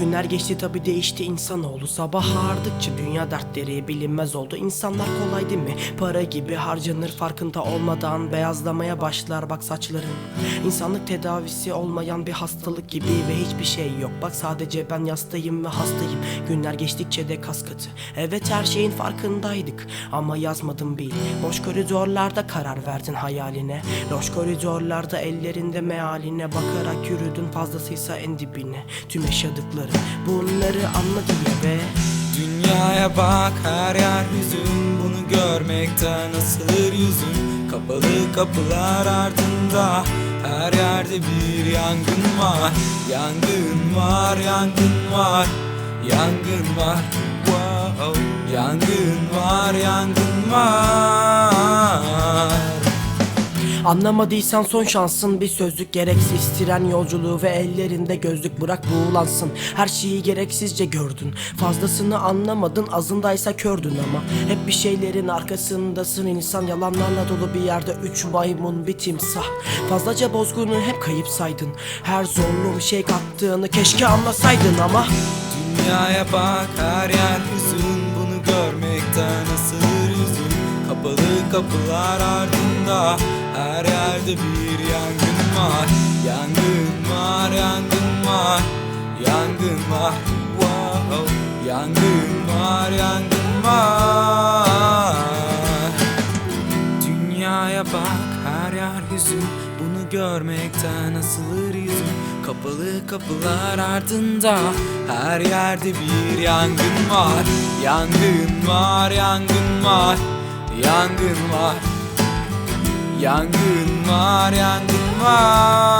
Günler geçti tabi değişti. İnsanoğlu Sabah ağardıkça dünya dertleri bilinmez oldu. İnsanlar kolay değil mi? Para gibi harcanır farkında olmadan Beyazlamaya başlar bak saçların. İnsanlık tedavisi olmayan bir hastalık gibi Ve hiçbir şey yok. Bak sadece ben yastayım ve hastayım. Günler geçtikçe de kas katı Evet her şeyin farkındaydık Ama yazmadım bil. Boş koridorlarda karar verdin hayaline. Loş koridorlarda ellerinde mealine Bakarak yürüdün fazlasıysa en dibine. Tüm yaşadıkları bunları anladım ya ve Dünyaya bak her yer hüzün. Bunu görmekten asılır yüzün. Kapalı kapılar ardında Her yerde bir yangın var. Yangın var, yangın var. Yangın var. Wow. Yangın var, yangın var Anlamadıysan son şansın bir sözlük gereksiz. Tren yolculuğu ve ellerinde gözlük bırak buğulansın. Her şeyi gereksizce gördün. Fazlasını anlamadın azındaysa kördün ama. Hep bir şeylerin arkasındasın insan yalanlarla dolu bir yerde Üç maymun bir timsah. Fazlaca bozgunu hep kayıp saydın. Her zorlu bir şey kattığını keşke anlasaydın ama. Dünyaya bak her yer hüzün. Bunu görmekten asılır yüzün. Kapalı kapılar ardında Her yerde bir yangın var. Yangın var, yangın var. Yangın var, wow. Yangın var, yangın var. Dünyaya bak her yer hüzün. Bunu görmekten asılır yüzün. Kapalı kapılar ardında Her yerde bir yangın var. Yangın var, yangın var. Yangın var Yangın var, yangın var